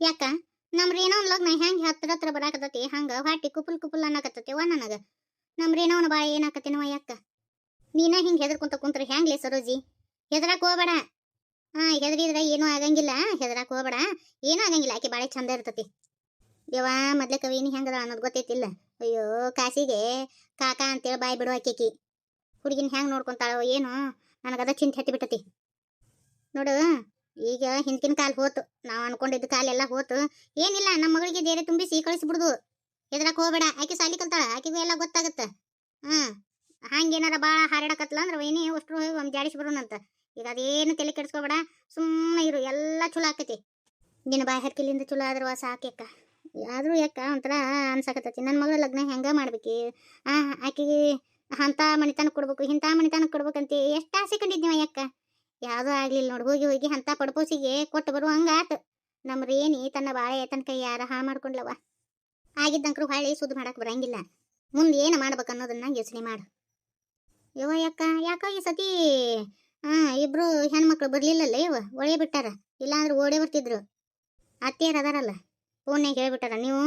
ಯಾಕ? ನಮ್ ರೇಣವನ್ ಲಗ್ನ ಹೆಂಗ್ ಹತ್ರ ಹತ್ರ ಬರಾಕತ್ತತಿ, ಹಂಗ ಹೊಟ್ಟಿ ಕುಪುಲ್ ಕುಪುಲ್ ಅನ್ನಕತ್ತತಿ ವಾ ನನಗ. ನಮ್ ರೇಣವನ ಬಾಳ ಏನಾಕತ್ತೇನವ ಯಾಕ? ನೀನ ಹಿಂಗ್ ಹೆದರ್ಕೊಂತ ಕುಂತ್ರ ಹೆಂಗ್ಲೆ ಸರೋಜಿ? ಹೆದರಾಕ್ ಹೋಗ್ಬೇಡ. ಹಾ ಹೆದರಿದ್ರ ಏನೂ ಆಗಂಗಿಲ್ಲ, ಹೆದರಾಕ್ ಹೋಗ್ಬೇಡ. ಏನೂ ಆಗಂಗಿಲ್ಲ, ಆಕೆ ಬಾಳೆ ಚಂದ ಇರ್ತತಿ. ಯವ್ವ, ಮೊದ್ಲೇ ಕವಿನಿ ಹೆಂಗದ ಅನ್ನೋದು ಗೊತ್ತೈತಿಲ್ಲ. ಅಯ್ಯೋ, ಕಾಸಿಗೆ ಕಾಕ ಅಂತೇಳಿ ಬಾಯಿ ಬಿಡು ಆಕೆಕಿ. ಹುಡುಗಿನ ಹೆಂಗ್ ನೋಡ್ಕೊಂತಾಳೋ ಏನು, ನನಗದ ಚಿಂತೆ ಹತ್ತಿ ಬಿಟ್ಟತಿ. ನೋಡು ಈಗ ಹಿಂದಿನ ಕಾಲ ಹೋತು. ನಾವು ಅನ್ಕೊಂಡಿದ್ದ ಕಾಲ ಎಲ್ಲ ಹೋತು. ಏನಿಲ್ಲ ನಮ್ಮ ಮಗಳಿಗೆ ದೇರೆ ತುಂಬಿಸಿ ಕಳಿಸ್ಬಿಡುದು ಹೆದ್ರಕ್ ಹೋಗ್ಬೇಡ. ಆಕೆ ಸಾಲಿ ಕಲ್ತಾಳ. ಆಕೆಗೂ ಎಲ್ಲ ಗೊತ್ತಾಗತ್ತ. ಹ್ಮ್ ಹಂಗೇನಾರ ಭಾಳ ಹಾರಾಡಕತ್ಲ ಅಂದ್ರೆ ಏನೇ ಅಷ್ಟು ಹೋಗಿ ಒಮ್ಮೆ ಜಾಡಿಸಿ ಬರೋಣಂತ ಈಗ ಅದೇನು ತಲೆ ಕೆಡಿಸ್ಕೋಬೇಡ. ಸುಮ್ಮನೆ ಇರು, ಎಲ್ಲ ಚಲೋ ಆಕತಿ. ನಿನ್ನ ಬಾಯಿ ಹರ್ಕಿಲಿಂದ ಚಲೋ ವಾಸ ಸಾಕ್ಯಕ್ಕ ಆದರೂ ಯಾಕ ಒಂಥರ ಅನ್ಸಕತ್ತೈತಿ. ನನ್ನ ಮಗಳ ಲಗ್ನ ಹೆಂಗೆ ಮಾಡ್ಬೇಕು? ಆಕೆಗೆ ಅಂಥ ಮಣಿತನ ಕೊಡ್ಬೇಕು ಇಂಥ ಮಣಿತನ ಕೊಡ್ಬೇಕಂತ ಎಷ್ಟು ಆಸೆ ಕಂಡಿದ್ನಿವ ಯಾಕ? ಯಾವುದೂ ಆಗ್ಲಿಲ್ಲ ನೋಡು. ಹೋಗಿ ಹೋಗಿ ಅಂತ ಪಡ್ಪೋಸಿಗೆ ಕೊಟ್ಟು ಬರುವ ಹಂಗಾತು. ನಮ್ಮ ರೇಣಿ ತನ್ನ ಬಾಳೆ ತನ್ನ ಕೈ ಯಾರ ಹಾಳು ಮಾಡ್ಕೊಂಡ್ಲವ ಆಗಿದ್ದಂಕರು ಹೊಳ್ಳಿ ಸುದ್ದಿ ಮಾಡಕ್ ಬರಂಗಿಲ್ಲ. ಮುಂದೆ ಏನು ಮಾಡ್ಬೇಕು ಅನ್ನೋದನ್ನ ಯೋಚನೆ ಮಾಡು. ಯವ್ವ ಯಾಕ? ಯಾಕ ಈ ಸತಿ ಹಾ ಇಬ್ರು ಹೆಣ್ಮಕ್ಳು ಬರ್ಲಿಲ್ಲಲ್ಲ ಇವ ಒಳೆ ಬಿಟ್ಟಾರ? ಇಲ್ಲಾಂದ್ರೆ ಓಡೇ ಬರ್ತಿದ್ರು. ಅತ್ತೆಯರ್ ಅದಾರಲ್ಲ ಫೋನ್ಯಾಗ ಹೇಳ್ಬಿಟ್ಟಾರ, ನೀವು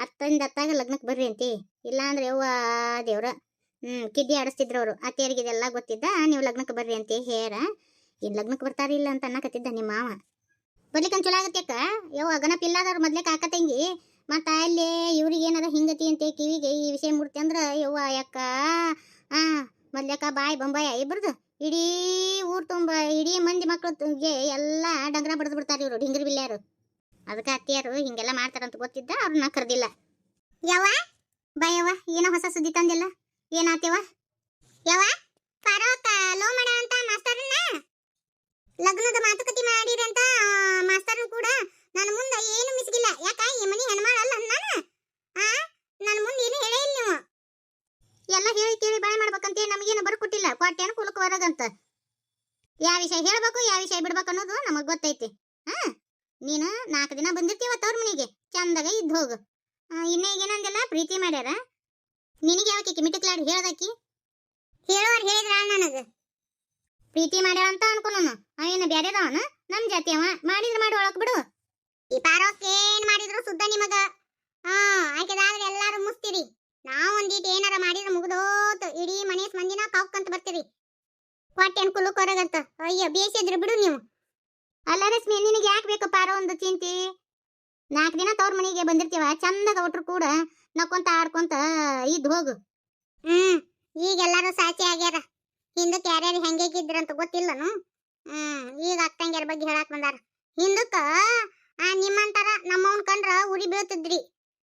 ಹತ್ತರಿಂದ ಹತ್ತಾಗ ಲಗ್ನಕ್ಕೆ ಬರ್ರಿ ಅಂತಿ. ಇಲ್ಲಾಂದ್ರೆ ಯವ್ವ ದೇವ್ರ ಹ್ಞೂ ಕಿಡ್ಡಿ ಆಡಿಸ್ತಿದ್ರು ಅವರು. ಅತ್ತೆಯರಿಗೆ ಇದೆಲ್ಲ ಗೊತ್ತಿದ್ದ, ನೀವು ಲಗ್ನಕ್ಕೆ ಬರ್ರಿ ಅಂತಿ, ಹೇರ. ಇನ್ ಲಗ್ನಕ್ಕೆ ಬರ್ತಾರಿಲ್ಲ ಅಂತ ಅನ್ನಕತ್ತಿದ್ದ ನಿಮ್ಮ ಮಾವ. ಬರ್ಲಿಕ್ಕೆ ಚಲೋ ಆಗತ್ತೆ ಅಕ್ಕ ಯವ್ವ, ಗಣಪ ಇಲ್ಲದವ್ರು ಮೊದ್ಲೇ ಕಾಕ ತಂಗಿ. ಮತ್ತ ಅಲ್ಲಿ ಇವ್ರಿಗೆ ಏನಾರ ಹಿಂಗತಿ ಅಂತ, ಕಿವಿಗೆ ಈ ವಿಷಯ ಮೂರ್ತಿ ಅಂದ್ರ, ಯವ್ವ, ಯಾಕ? ಆ ಮೊದ್ಲಕ್ಕ ಬಾಯ್ ಬೊಂಬಾಯ ಇಬ್ರದು. ಇಡೀ ಊರ್ ತುಂಬ, ಇಡೀ ಮಂದಿ ಮಕ್ಕಳಿಗೆ ಎಲ್ಲ ಡಂಗ್ರ ಬಡ್ದು ಬಿಡ್ತಾರ ಇವರು ಡಿಂಗ್ರಿ ಬಿಲ್ಯಾರು. ಅದಕ್ಕೆ ಅತ್ತಿಯರು ಹಿಂಗೆಲ್ಲ ಮಾಡ್ತಾರಂತ ಗೊತ್ತಿದ್ದ ಅವ್ರನ್ನ ಕರ್ದಿಲ್ಲ. ಯಾವ ಬಾಯವ್ವ ಏನೋ ಹೊಸ ಸುದ್ದಿ ತಂದಿಲ್ಲ? ಏನಾತ್ಯವ ಯಾವ ಫಾರೋಕ ಲೋ ಮಾಡ ಅಂತ ಮಾಸ್ತರ್ನ ಲಗ್ನದ ಮಾತುಕತೆ ಮಾಡಿರಂತ ಮಾಸ್ತರ್ ಕೂಡ ನನ್ನ ಮುಂದೆ ಏನು ಮಿಸ್ಗಿಲ್ಲ ಯಾಕ ಈ ಮನಿ ಹೆಣ್ಮಾಳಲ್ಲ ನಾನು ಆ ನನ್ನ ಮುಂದೆ ಏನು ಹೇಳೇ ಇಲ್ಲ ನೀವು ಎಲ್ಲ ಹೇಳಿ ಕೇಳಿ ಬಾಯ್ ಮಾಡ್ಬೇಕಂತ ನಮಗೇನು ಬರ್ಕೊಟ್ಟಿಲ್ಲ ಕೊಟ್ಟೇನು ಕುಲಕ್ ಹೊರಗಂತ ಯಾವ ವಿಷಯ ವಿಷಯ ಬಿಡ್ಬೇಕು ಅನ್ನೋದು ನಮಗ್ ಗೊತ್ತೈತಿ. ಹಾ, ನೀನು ನಾಲ್ಕು ದಿನ ಬಂದಿರ್ತೀವ ತವ್ರ ಮನೆಗೆ? ಚಂದಾಗ ಇದ್ದು ಹೋಗು. ಇನ್ನೇ ಏನಂದೆಲ್ಲ ಪ್ರೀತಿ ಮಾಡ್ಯಾರ? ನಿನಗೆ ಯಾವಕ್ಕೆ ಮಿಟಕ್ಲಾಡಿ ಹೇಳ್ದಾಕಿ ಹೇಳೋರ್ ಹೇಳಿದ್ರ ನನಗ. ಪ್ರೀತಿ ಮಾಡ್ಯಾಳ ಅಂತ ಅನ್ಕೊನು ಅವೇನು ಬ್ಯಾರೆದವನ ನಮ್ ಜಾತಿ ಅವ. ಮಾಡಿದ್ರ ಮಾಡಿ ಒಳಕ್ ಬಿಡು. ಈ ಪಾರೋಕ್ ಏನ್ ಮಾಡಿದ್ರು ಸುದ್ದ ನಿಮಗ? ಹಾ, ಆಕೆದಾದ್ರೆ ಎಲ್ಲಾರು ಮುಸ್ತಿರಿ ನಾವ್ ಒಂದೀಟ್ ಏನಾರ ಮಾಡಿದ್ರ ಮುಗ್ದೋತ್. ಇಡೀ ಮನೆ ಮಂದಿನ ಕಾವ್ಕಂತ ಬರ್ತೀರಿ. ಹೊಟ್ಟೆನ್ ಕುಲು ಕೊರಗಂತ. ಅಯ್ಯ, ಬೇಸಿದ್ರು ಬಿಡು ನೀವು. ಅಲ್ಲ ರಶ್ಮಿ, ನಿನಗೆ ಯಾಕೆ ಬೇಕಪ್ಪ ಆರೋ ಒಂದು ಚಿಂತಿ? ನಾಲ್ಕು ದಿನ ತವ್ರ ಮನೆಗೆ ಬಂದಿರ್ತೀವ, ಚಂದಾಗ ಒಟ್ರು ಕೂಡ ನಕ್ಕೊಂತ ಆಡ್ಕೊಂತ ಇದ್ ಹೋಗು. ಹ್ಮ್ ಈಗೆಲ್ಲರೂ ಸಾಚಿ ಆಗ್ಯಾರ. ಹಿಂದಕ್ಕೆ ಯಾರ್ಯಾರು ಅಂತ ಗೊತ್ತಿಲ್ಲನು? ಹ್ಮ್, ಈಗ ಅಕ್ಕಂಗ್ಯಾರ ಬಗ್ಗೆ ಹೇಳಾಕ ಬಂದಾರ. ಹಿಂದಕ್ಕ ನಿಮ್ಮಂತರ ನಮ್ಮವನ್ ಕಂಡ್ರ ಉರಿ ಬೀಳ್ತಿದ್ರಿ.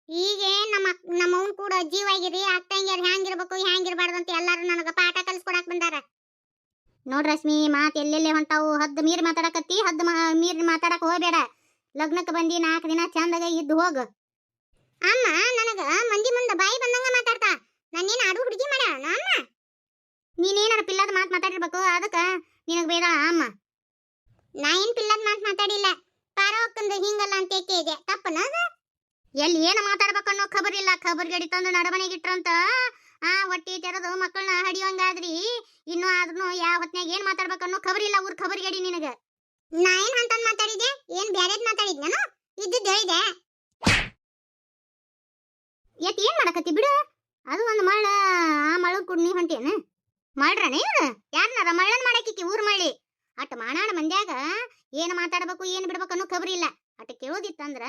ಈಗ ನಮ್ಮ ನಮ್ಮವನ್ ಕೂಡ ಜೀವ ಆಗಿರಿ, ಅಕ್ಕಂಗ್ಯಾರ ಹ್ಯಾಂಗಿರ್ಬೇಕು ಹ್ಯಾಂಗಿರ್ಬಾರ್ದು ಅಂತ ಎಲ್ಲಾರು ನನಗ ಪಾಠ ಕಲಿಸ್ಕೊಡಾಕ್ ಬಂದಾರ. ನೋಡ್ ರಶ್ಮಿ, ಮಾತ್ ಎಲ್ಲೆಲ್ಲೇ ಹೊಂಟಾವು? ಹದ್ದು ಮೀರಿ ಮಾತಾಡಕತ್ತಿ, ಹದ್ದು ಮೀರ್ ಹೋಗಬೇಡ ಹೋಗ್ಬೇಡ. ಲಗ್ನಕ್ಕೆ ಬಂದಿ ನಾಲ್ಕು ದಿನ ಚಂದಾಗ ಇದ್ದು ಹೋಗು. ಅಮ್ಮ, ನನಗ ಮಂದಿ ಮುಂದೆ ಬಾಯಿ ಬಂದಂಗ ಮಾತಾಡ್ತಾ. ನಾನೇನು ಆಡು ಹುಡುಗಿ ಮಾಡ್ಯಾಳ ಅಮ್ಮ? ನೀನೇನಾರ ಪಿಲ್ಲದ ಮಾತು ಮಾತಾಡಿರ್ಬೇಕು? ಅದಕ್ಕ ನಿನಗೆ ಬೇಡ ಅಮ್ಮ. ನಾ ಏನು ಪಿಲ್ಲದ ಮಾತು ಮಾತಾಡಿಲ್ಲ. ಪಾರೋಕಂದ ಹಿಂಗಲ್ಲ ಅಂತ ಇದೆ? ತಪ್ಪನ ಎಲ್ಲಿ ಏನು ಮಾತಾಡ್ಬೇಕು ಅನ್ನೋ ಖಬರ್ ಇಲ್ಲ. ಖಬರ್ ಗಡಿ ತಂದು ಇಟ್ರಂತ ಆ ಹೊಟ್ಟಿ ತೆರೆದು ಮಕ್ಕಳನ್ನ ಹಡಿಯೋಂಗಾದ್ರಿ. ಇನ್ನು ಆದ್ರೂ ಯಾವ ಹೊತ್ನ್ಯಾಗ ಏನ್ ಮಾತಾಡ್ಬೇಕು ಅನ್ನೋ ಖಬರ್ ಇಲ್ಲ, ಊರ್ ಖಬರ್ ಗಡಿ ನಿನಗ. ನಾ ಏನ್ ಅಂತ ಮಾತಾಡಿದೆ ಏನ್ ಬ್ಯಾರೇದ್ ಮಾತಾಡಿದ್ ನಾನು ಇದ್ದಿದ್ದು ಹೇಳಿದೆ. ಎತ್ ಏನ್ ಮಾಡಕತ್ತಿ ಬಿಡು? ಅದು ಒಂದು ಮಳ ಆ ಮಳ ಕುಡ್ನಿ ಹೊಂಟೇನ. ಮಾಡ್ರನೇ ಇವ್ರು ಯಾರನ್ನಾರ ಮಳ್ಳನ್ ಮಾಡಾಕಿಕ್ಕಿ ಊರ್ ಮಳಿ ಅಟ್ ಮಾಡಾಣ ಮಂದ್ಯಾಗ ಏನ್ ಮಾತಾಡ್ಬೇಕು, ಏನ್ ಬಿಡ್ಬೇಕು ಅನ್ನೋ ಖಬರ್ ಇಲ್ಲ. ಅಟ್ ಕೇಳೋದಿತ್ತಂದ್ರ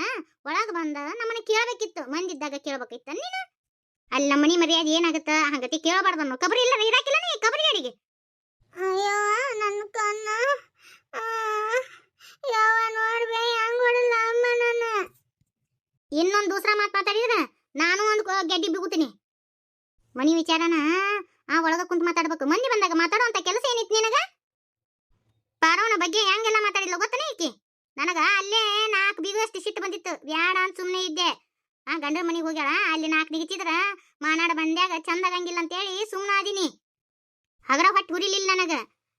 ಒಳಗ್ ಬಂದ ನಮ್ಮನ್ನ ಕೇಳ್ಬೇಕಿತ್ತು. ಮಂದಿದ್ದಾಗ ಕೇಳ್ಬೇಕಿತ್ತ ನೀನು? ಅಲ್ಲಿ ನಮ್ಮ ಮನಿ ಮರ್ಯಾದೆ ಏನಾಗುತ್ತ? ಹಂಗತಿ ಕೇಳಬಾರ್ದು ಅನ್ನೋ ಕಬರಿ ಇಲ್ಲ ಇರಾಕಿಲ್ಲ ನೀ ಕಬರಿ ಅಡಿಗೆ? ಅಯ್ಯೋ ನನ್ನ ಕಣ್ಣ. ಯಾವ ನೋಡ್ಬೇ ಹೆಂಗ್ ಹೊಡಲ್ಲ ಅಮ್ಮ ನನ್ನ? ಇನ್ನೊಂದು ದೂಸರ ಮಾತ್ ಮಾತಾಡಿದ್ರೆ ನಾನು ಒಂದು ಗೆಡ್ಡಿ ಬಿಗುತ್ತೀನಿ ಮನಿ ವಿಚಾರನ ಆ ಒಳಗ ಕುಂತು ಮಾತಾಡ್ಬೇಕು. ಮಂದಿ ಬಂದಾಗ ಮಾತಾಡುವಂತ ಕೆಲಸ ಏನಿತ್ತು ನಿನಗ? ಪಾರವನ ಬಗ್ಗೆ ಹೆಂಗೆಲ್ಲ ಮಾತಾಡಿದ್ಲು ಗೊತ್ತನೇ ಈಕಿ? ನನಗ ಅಲ್ಲೇ ನಾಲ್ಕು ಬೀಗಷ್ಟು ಸಿಟ್ಟು ಬಂದಿತ್ತು. ಬ್ಯಾಡ ಅಂತ ಗಂಡನ ಮನೆಗೆ ಹೋಗ್ಯಾಳ, ಅಲ್ಲಿ ನಾಲ್ಕು ನಿಗಚಿದ್ರ ಮಾನಾಡ ಬಂದ್ಯಾಗ ಚಂದಾಗಂಗಿಲ್ಲ ಅಂತೇಳಿ ಸುಮ್ಮನಾದೀನಿ ಹಗರ ಹೊಟ್ಟು ಹುರಿಲಿಲ್ಲ ನನಗ.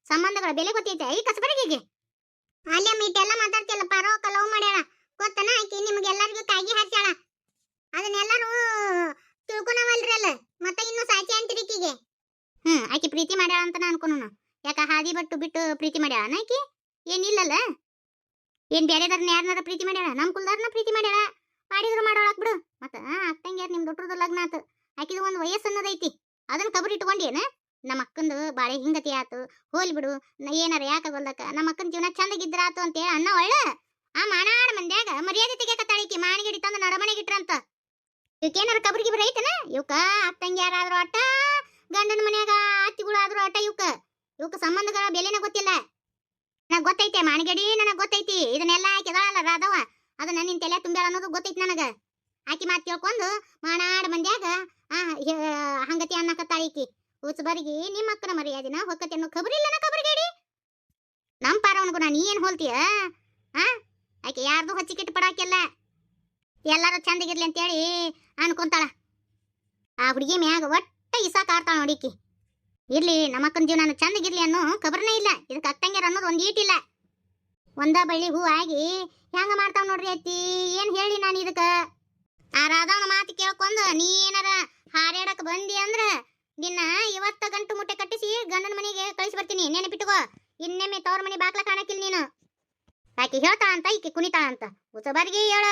ಸಂಬಂಧಗಳ ಬೆಲೆ ಗೊತ್ತೈತೆ, ಈ ಕಸಬರಿಗೆಗೆ ಅಲ್ಲೇ ಮೀಟೆಲ್ಲ ಮಾತಾಡ್ತಿಲ್ಲ ಪರೋಕ ಲವ್ ಮಾಡ್ಯಾಳ. ಗೊತ್ತನ? ಆಕಿ ನಿಮ್ಗೆಲ್ಲರಿಗೂ ಕಾಗಿ ಹಾಕ್ಯಾಳ. ಅದನ್ನೆಲ್ಲರೂ ತಿಳ್ಕೊನವಲ್ರಿ ಅಲ್ಲ, ಮತ್ತೆ ಇನ್ನು ಸಾಚಿ ಅಂತೀರಿ ಈಕಿಗೆ ಹ್ಮ್, ಆಕಿ ಪ್ರೀತಿ ಮಾಡ್ಯಾಳ ಅಂತ ಅನ್ಕೊನು ಯಾಕ ಹಾದಿ ಬಟ್ಟು ಬಿಟ್ಟು ಪ್ರೀತಿ ಮಾಡ್ಯಾಳ ಆಕಿ ಏನಿಲ್ಲಲ್ಲ ಏನ್ ಬೇರೆದಾರನ್ನ ಯಾರನ್ನಾರ ಪ್ರೀತಿ ಮಾಡ್ಯಾಳ? ನಮ್ಮ ಕುಲ್ದಾರನ ಪ್ರೀತಿ ಮಾಡ್ಯಾಳ ಮಾಡಿದ್ರು ಮಾಡೋಳಕ್ ಬಿಡು ಮತ್ತ ಅಕ್ಕಂಗ್ಯಾರ ನಿಮ್ ದೊಡ್ಡದ ಲಗ್ನ ಆತು ಆಕಿದು ಒಂದ್ ವಯಸ್ಸು ಅದನ್ನ ಕಬರ್ ಇಟ್ಕೊಂಡೇನ ನಮ್ಮ ಅಕ್ಕಂದು ಬಾಳೆ ಹಿಂಗತಿ ಆತು? ಹೋಲ್ ಬಿಡು. ಏನಾರ ಏನಾರ ಬಲ್ಲಕ ನಮ್ಮ ಅಕ್ಕನ ಜೀವನ ಚಂದಗಿದ್ರ ಆತು ಅಂತ ಹೇಳಿ ಅನ್ನ ಒಳ್ಳೆ? ಆ ಮಾನಾಡ ಮಂದ್ಯಾಗ ಮರ್ಯಾದೆ ತೆಗಿಯಕತ್ತಾಳಿಕಿ ಮಾನಗಿಡಿ ತಂದು ನಡಮನೆಗೆ ಇಟ್ರಂತ ಇವಕ್ಕೇನಾರ ಕಬರಿಗೆ ಗಿಬ್ರಿ ಐತನ? ಇವಕ್ಕ ಅತ್ತಂಗಿ ಯಾರಾದ್ರೂ ಅಟ್ಟ ಗಂಡನ ಮನ್ಯಾಗ ಅತ್ತಿಗಳು ಆಟ ಇವಕ್ಕ. ಇವಕ್ಕ ಸಂಬಂಧಗಳ ಬೆಲೆನ ಗೊತ್ತಿಲ್ಲ. ನನಗೆ ಗೊತ್ತೈತೆ, ಮಾನಗಡಿ ನನಗೆ ಗೊತ್ತೈತಿ. ಇದನ್ನೆಲ್ಲ ಆಕಿ ಅದಾಳಲ್ಲ ರಾಧವ ಅದನ್ನ ನಿನ್ ತಲೆ ತುಂಬ್ಯಾಳ ಅನ್ನೋದು ಗೊತ್ತೈತಿ ನನಗೆ. ಆಕಿ ಮಾತು ಕೇಳ್ಕೊಂಡು ಮಾನಾಡ ಮಂದ್ಯಾಗ ಆ ಹಂಗತಿ ಅನ್ನಕತ್ತಾಳಿಕಿ ಹುಚ್ಚಬರಿಗೆ ನಿಮ್ಮ ಅಕ್ಕನ ಮರ್ಯಾದಿನ ಹೊಕ್ಕತಿ ಅನ್ನೋ ಖಬರಿ ಇಲ್ಲನ ಖಬರಿಗೇಡಿ. ನಮ್ಮ ಪಾರವನ್ಗುಣ ನೀ ಏನು ಹೋಲ್ತೀಯ? ಆ? ಆಕೆ ಯಾರ್ದು ಹೊಚ್ಚಿಕಿಟ್ಟು ಪಡಾಕಿಲ್ಲ. ಎಲ್ಲಾರು ಚಂದಗಿರ್ಲಿ ಅಂತೇಳಿ ಅನ್ಕೊಂತಾಳ. ಆ ಹುಡುಗಿ ಮ್ಯಾಗ ಒಟ್ಟ ಇಸಾಕ ಆಡ್ತಾಳ ನೋಡಿಕಿ. ಇರ್ಲಿ, ನಮ್ಮ ಅಕ್ಕನ ಜೀವನ ಚಂದಗಿರ್ಲಿ ಅನ್ನೋ ಖಬರ್ನೇ ಇಲ್ಲ. ಇದಕ್ಕೆ ಅಕ್ಕಂಗ್ಯಾರ ಅನ್ನೋದು ಒಂದು ಈಟಿಲ್ಲ ಒಂದ ಬಳ್ಳಿ ಹೂ ಆಗಿ ಹೆಂಗ ಮಾಡ್ತಾವ ನೋಡ್ರಿ ಅತ್ತಿ? ಏನು ಹೇಳಿ ನಾನು ಇದಕ್ಕ? ಆ ಮಾತು ಕೇಳ್ಕೊಂಡು ನೀ ಏನಾರ ಹಾರ್ಯಾಡಕ್ ಬಂದಿ ಅಂದ್ರ ನಿನ್ನ ಇವತ್ತ ಗಂಟು ಮುಟ್ಟೆ ಕಟ್ಟಿಸಿ ಗಂಡನ ಮನೆಗೆ ಕಳಿಸಿ ಬರ್ತೀನಿ. ನೆನಪಿಟ್ಟುಕೋ ಇನ್ನೊಮ್ಮೆ ತವ್ರ ಮನೆ ಬಾಕ್ಲ ಕಾಣಕಿಲ್ಲ ನೀನು. ಆಕಿ ಹೇಳ್ತಾ ಅಂತ, ಈಕೆ ಕುಣಿತಾ ಅಂತ. ಉಸಬಾರಿಗೆ ಹೇಳ.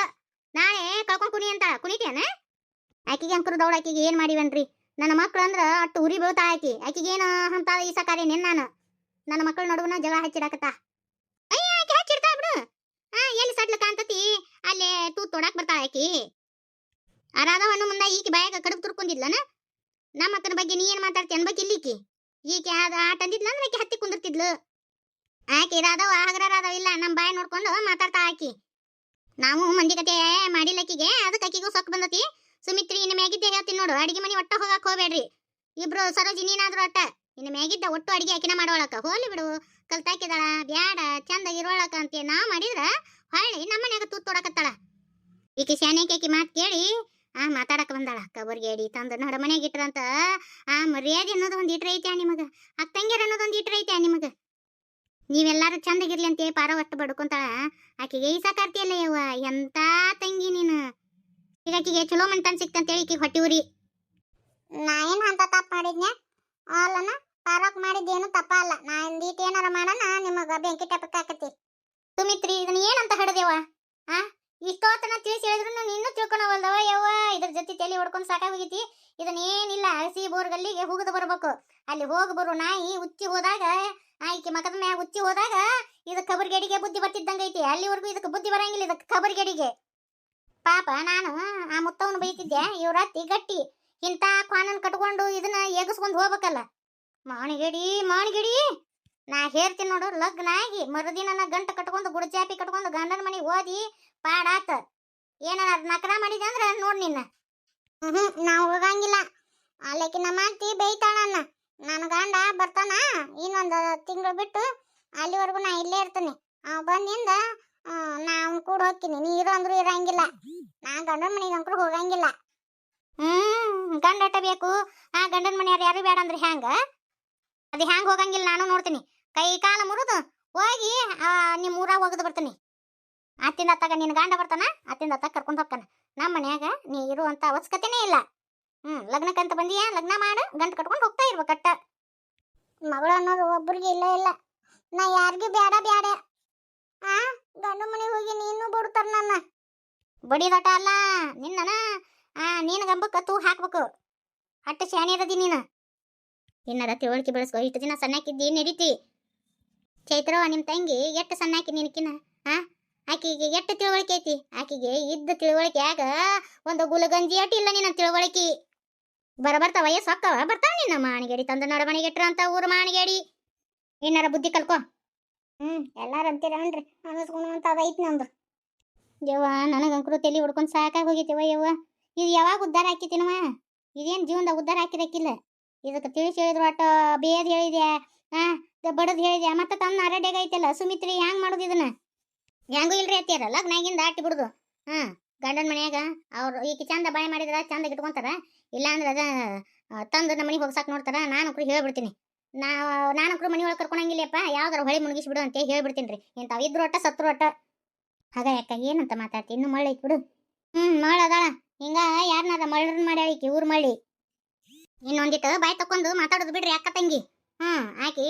ನಾಳೆ ಕಳ್ಕೊಂಡ್ ಕುಣಿ ಅಂತ. ಕುಣಿತೇನ? ಆಕೆಗೆ ಅಂಕರು ದೌಡ, ಆಕೆಗೆ ಏನ್ ಮಾಡಿವನ್ರಿ? ನನ್ನ ಮಕ್ಳು ಅಂದ್ರ ಅಟ್ಟು ಉರಿ ಬೀಳ್ತಾ ಆಕಿ. ಆಕಿಗೇನು ಅಂತ ಈಸಕಾರಿ ನೆನ್ ನಾನು? ನನ್ನ ಮಕ್ಕಳ ನಡುವನ ಜಗಳ ಹಚ್ಚಿಡಾಕತ್ತ? ಅಯ್ಯ, ಆಕೆ ಹಚ್ಚಿಡ್ತಾ ಬಿಡು. ಆ, ಎಲ್ಲಿ ಸಡ್ಲ ಅಂತತಿ ಅಲ್ಲೇ ತೂ ತೊಡಾಕ್ ಬರ್ತಾ ಆಕಿ. ಆ ಮುಂದೆ ಈಕೆ ಬಾಯಾಗ ಕಡುಬು ತುರ್ಕೊಂಡಿದ್ಲನ? ನಮ್ಮ ಅಕ್ಕನ ಬಗ್ಗೆ ನೀ ಏನು ಮಾತಾಡ್ತಿ? ಅನ್ಬೇಕು ಇಲ್ಲಿಕಿ. ಈಕೆ ಅದ ಆಟ ಅಂದಿದ್ಲ ಅಂದ್ರೆ ಆಕೆ ಹತ್ತಿ ಕುಂದಿರ್ತಿದ್ಲು. ಆಕೆ ರಾಧವ ಹಗರ ಇಲ್ಲ ನಮ್ಮ ಬಾಯ ನೋಡ್ಕೊಂಡು ಮಾತಾಡ್ತಾ ಆಕಿ. ನಾವು ಮಂದಿ ಕತೆ ಮಾಡಿಲ್ಲಕ್ಕಿಗೆ ಅದಕ್ಕೆ ಆಕಿಗೂ ಸೊಕ್ಕ ಬಂದತಿ. ಸುಮಿತ್ರಿ, ಇನ್ನು ಮ್ಯಾಗಿದ್ದೆ ಹೇಳ್ತೀನಿ ನೋಡು, ಅಡಿಗೆ ಮನೆ ಒಟ್ಟ ಹೋಗಕ್ಕೆ ಹೋಗ್ಬೇಡ್ರಿ. ಇಬ್ರು ಸರೋಜಿ ನೀನಾದ್ರೂ ಅಟ್ಟ, ಇನ್ನು ಮ್ಯಾಗಿದ್ದ ಒಟ್ಟು ಅಡಿಗೆ ಆಕಿನ ಮಾಡೋಳಕ. ಹೋಲಿ ಬಿಡು, ಕಲ್ತಾಕಿದಾಳ, ಬ್ಯಾಡ, ಚಂದ ಇರೋಳಕ ಅಂತ ನಾ ಮಾಡಿದ್ರ, ಹೊಳ್ಳಿ ನಮ್ಮ ಮನ್ಯಾಗ ತೂತ್ ತೊಡಕತ್ತಾಳ. ಈಕೆ ಶಾನ್ಯಾಕಿ ಮಾತು ಕೇಳಿ ಆ, ಮಾತಾಡಕ್ ಬಂದಾಳ. ಕಬರ್ಗೆ ಎಡಿ ತಂದು, ನಡ ಮನೆಗೆ ಇಟ್ರಂತ ಆ, ಮರ್ಯಾದೆ ಅನ್ನೋದು ಒಂದು ಇಟ್ರ ಐತೆ ನಿಮಗ? ಅಕ್ಕಂಗ್ಯಾರ ಅನ್ನೋದು ಒಂದು ಇಟ್ರ ಐತೆ ನಿಮಗ? ನೀವೆಲ್ಲಾರು ಚಂದಾಗಿರ್ಲಿ ಅಂತೇಳಿ ಪಾರ ಒಟ್ಟು ಬಡ್ಕೊಂತಾಳ. ಆಕಿಗೆ ಈಸಾಕಾರ್ತಿಯಲ್ಲ ಯವ್ವ, ಎಂತ ತಂಗಿ ನೀನು? ಈಗ ಆಕಿಗೆ, ಚಲೋ ಮಂಟನ್ ಸಿಕ್ತಂತೇಳಿ ಹೇಳಿ ಹೊಟ್ಟಿ ಉರಿ. ನಾ ಏನು ಅಂತ ತಪ್ಪ ಮಾಡಿದ್ನೆ ಅಲ್ಲನ, ಪಾರಕ್ ಮಾಡಿದ್ದೇನು ತಪ್ಪ ಅಲ್ಲ. ನಾ ಇಂದೀಟ್ ಏನಾರ ಮಾಡೋಣ ನಿಮಗ ಬೆಂಕಿ ಟಪಕ್ ಹಾಕತಿ ಸುಮಿತ್ರಿ ಇದನ್ನ ಏನಂತ ಹಡದೇವ ಆ, ಇಷ್ಟೋತನ ತಿಳಿಸಿ ಹೇಳಿದ್ರು ನಾನು ತಿಳ್ಕೊಳವಲ್ದವ ಜೊತೆ ತಲೆ ಹೊಡ್ಕೊಂಡು ಸಾಕಾಗೋಗೈತಿ. ಇದನ್ನ ಏನಿಲ್ಲ ಹಸಿ ಬೋರ್ಗಲ್ಲಿಗೆ ಹೋಗದ ಬರ್ಬೇಕು. ಅಲ್ಲಿ ಹೋಗಿ ಬರು ನಾಯಿ ಉಚ್ಚಿ ಹೋದಾಗ, ಆಯ್ಕೆ ಮಕದ ಮ್ಯಾಗ ಉಚ್ಚಿ ಹೋದಾಗ ಇದು ಕಬರ್ಗೇಡಿಗೆ ಬುದ್ಧಿ ಬರ್ತಿದ್ದಂಗೈತಿ ಅಲ್ಲಿವರೆಗೂ ಇದಕ್ಕೆ ಬುದ್ಧಿ ಬರಂಗಿಲ್ಲ ಇದಕ್ಕೆ ಕಬರ್ಗೇಡಿಗೆ. ಪಾಪ ನಾನು ಆ ಮುತ್ತವನ್ನ ಬೈತಿದ್ದೆ ಇವ್ರತ್ತಿ ಗಟ್ಟಿ. ಇಂಥ ಕ್ವಾನನ್ ಕಟ್ಕೊಂಡು ಇದನ್ನ ಎಗಸ್ಕೊಂಡು ಹೋಗ್ಬೇಕಲ್ಲ. ಮಾಣಿಗೇಡಿ ಮಾಣಿಗೇಡಿ. ನಾ ಹೇಳ್ತೀನಿ ನೋಡು, ಲಗ್ನ ಆಗಿ ಮರುದಿನ ಗಂಟ ಕಟ್ಕೊಂಡು ಗುಡಜಾಪಿ ಕಟ್ಕೊಂಡು ಗಂಡನ ಮನೆಗೆ ಓದಿ ಪಾಡಾತ. ಏನಾರ ನಕರ ಮಾಡಿದೆ ಅಂದ್ರೆ ನೋಡು ನಿನ್ನ. ಹ್ಮ್ ನಾವು ಹೋಗಂಗಿಲ್ಲ. ಅಲ್ಲಕಿ ನಮ್ಮ ಅತ್ತಿ ಬೈತಾಳ ನನ್ನ. ಗಂಡ ಬರ್ತಾನ ಇನ್ನೊಂದು ತಿಂಗಳು ಬಿಟ್ಟು ಅಲ್ಲಿವರೆಗೂ ನಾ ಇಲ್ಲೇ ಇರ್ತೀನಿ. ಅವ ಬಂದಿಂದ ನಾ ಅವ್ನ ಕೂಡ ಹೋಗ್ತೀನಿ. ನೀ ಇರೋ ಅಂದ್ರೂ ಇರಂಗಿಲ್ಲ. ನಾ ಗಂಡನ ಮನೆಗೆ ಅಂಕರು ಹೋಗಂಗಿಲ್ಲ. ಹ್ಮ್, ಗಂಡ ಬೇಕು. ಆ, ಗಂಡನ ಮನೆಯವ್ರು ಯಾರು ಬೇಡ ಅಂದ್ರೆ ಹ್ಯಾಂಗ? ಅದು ಹ್ಯಾಂಗ ಹೋಗಂಗಿಲ್ಲ ನಾನು ನೋಡ್ತೀನಿ. ಕೈ ಕಾಲ ಮುರಿದು ಹೋಗಿ ನಿಮ್ಮ ನಿಮ್ ಊರಾಗ ಒಗದು ಬರ್ತೀನಿ. ಅತ್ತಿಂದ ಅತ್ತಾಗ ನಿನ್ನ ಗಂಡ ಬರ್ತಾನ ಅತ್ತಿಂದ ಅತ್ತಾಗ ಕರ್ಕೊಂಡು ಹೋಗ್ತಾನ. ನಮ್ಮ ಮನ್ಯಾಗ ನೀ ಇರುವಂತ ಅವಶ್ಯಕತೆನೇ ಇಲ್ಲ. ಹ್ಮ್ ಲಗ್ನಕ್ಕಂತ ಬಂದಿಯ? ಲಗ್ನ ಮಾಡು, ಗಂಟು ಕಟ್ಕೊಂಡು ಹೋಗ್ತಾ ಇರ್ಬೇಕಟ್ಟ ಮಗಳು ಅನ್ನೋದು ಒಬ್ಬರಿಗೆ ಇಲ್ಲ ಇಲ್ಲ. ನಾ ಯಾರಿಗೂ ಬೇಡ ಬೇಡ ಆ, ಗಂಡು ಮನೆಗೆ ಹೋಗಿ ನೀನು ಬಿಡ್ತಾರ ನನ್ನ. ಬಡಿದಟ ಅಲ್ಲ, ನಿನ್ನನ, ಆ, ನೀನು ಗಂಬಕ್ಕೆ ತೂ ಹಾಕ್ಬೇಕು. ಅಟ್ಟ ಶಾಣೆ ಇರದಿ ನೀನು. ಏನಾರ ತಿಳುವಳಿಕೆ ಬೆಳೆಸ್ಕೊ, ಇಷ್ಟು ದಿನ ಸಣ್ಣಕ್ಕಿದ್ದಿ ನಡೀತಿ. ಚೈತ್ರವ ನಿಮ್ಮ ತಂಗಿ ಎಷ್ಟು ಸಣ್ಣಾಕಿ ನಿನಕಿನ ಆ? ಆಕಿಗೆ ಎಷ್ಟು ತಿಳುವಳಿಕೆ ಐತಿ? ಆಕಿಗೆ ಇದ್ದ ತಿಳುವಳಿಕೆಯಾಗ ಒಂದು ಗುಲಗಂಜಿ ಅಟ್ಟಿ ಇಲ್ಲ ನಿನ್ನ ತಿಳುವಳಿಕೆ. ಬರ ಬರ್ತಾ ವಯಸ್ಸು ಬರ್ತಾವ ನಿನ್ನ ಮಾಣಿಗೇಡಿ. ತಂದ ನಡ ಮನೆಗೆಟ್ರ ಅಂತ ಊರು ಮಾಣಿಗೇಡಿ. ಏನಾರ ಬುದ್ಧಿ ಕಲ್ಕೋ. ಹ್ಮ್, ಎಲ್ಲಾರು ಅಂತೀರನ್ರಿ ಅಂತ ಅದೈತಿ ನಂದು. ಯವ್ವ ನನಗಂಕರು ತಲೆ ಹುಡ್ಕೊಂಡು ಸಾಕಾಗಿ ಹೋಗಿತಿವ ಯವ್ವ. ಇದು ಯಾವಾಗ ಉದ್ಧಾರ ಹಾಕಿತಿನವ ಇದೇನ್ ಜೀವನದಾಗ ಉದ್ಧಾರ ಹಾಕಿರಕ್ಕಿಲ್ಲ ಇದಕ್ಕೆ ತಿಳಿಸಿ ಹೇಳಿದ್ರು ಅಟ್ಟ ಬೇದ್ ಹೇಳಿದ್ಯಾ? ಆ ಬಡದ್ ಹೇಳಿದ್ಯಾ? ಮತ್ತೆ ತನ್ನ ಅರಡೆಗೈತಲ್ಲ ಸುಮಿತ್ರಿ, ಹ್ಯಾಂಗ್ ಮಾಡೋದು ಇದನ್ನ? ಹೆಂಗೂ ಇಲ್ರಿ ಅತ್ತಿಯರ ಲಗ್ನಾಗಿಂದ ಅಟ್ಟಿ ಬಿಡುದು. ಹಾ, ಗಂಡನ ಮನ್ಯಾಗ ಅವ್ರು ಈಗ ಚಂದ ಬಾಯಿ ಮಾಡಿದ್ರ ಚಂದ ಇಟ್ಕೊಂತಾರ. ಇಲ್ಲಾಂದ್ರೆ ಅದ ತಂದು ನಮ್ಮ ಮನೆಗೆ ಹೋಗ್ಸಾಕ್ ನೋಡ್ತಾರ. ನಾನಕ್ರು ಹೇಳ್ಬಿಡ್ತೀನಿ. ನಾ ನಾನಕ್ರು ಮನೆ ಒಳಗೆ ಕರ್ಕೊಳಂಗಿಲ್ಲಪ್ಪ ಯಾವ್ದಾರ ಹೊಳಿ ಮುಳುಗಿಸ್ಬಿಡು ಅಂತ ಹೇಳ್ಬಿಡ್ತೀನಿ ರೀ ಇಂಥವು ಇದ್ರ ಒಟ್ಟ ಸತ್ರು ಒಟ್ಟ. ಹಾಗ ಯಾಕ, ಏನಂತ ಮಾತಾಡ್ತಿ? ಇನ್ನು ಮಳ್ಳಿ ಬಿಡು. ಹ್ಮ್, ಮಳ್ಳ ಅದಾಳ. ಹಿಂಗ ಯಾರನ್ನಾರ ಮಳ್ಳರನ್ ಮಾಡ್ಯಾಳಿಕಿ ಊರು ಮಳ್ಳಿ. ಇನ್ನೊಂದಿಟ್ಟು ಬಾಯಿ ತಕೊಂಡು ಮಾತಾಡೋದು ಬಿಡ್ರಿ ಅಕ್ಕ ತಂಗಿ. ಹ್ಮ್, ಆಕಿ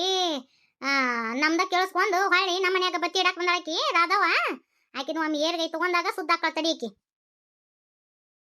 ನಮ್ದ ಕೇಳಿಸ್ಕೊಂಡು ಹೊಳ್ಳಿ ನಮ್ಮ ಮನ್ಯಾಗ ಬತ್ತಿ ಇಡಾಕ್ ಬಂದಾಕಿ ರಾಧವ ಆಕಿನ ಒಮ್ಮೆ ಏರ್ಗೈ ತಗೊಂಡಾಗ ಸುದ್ದಾಕ ತಡಿಯಕಿ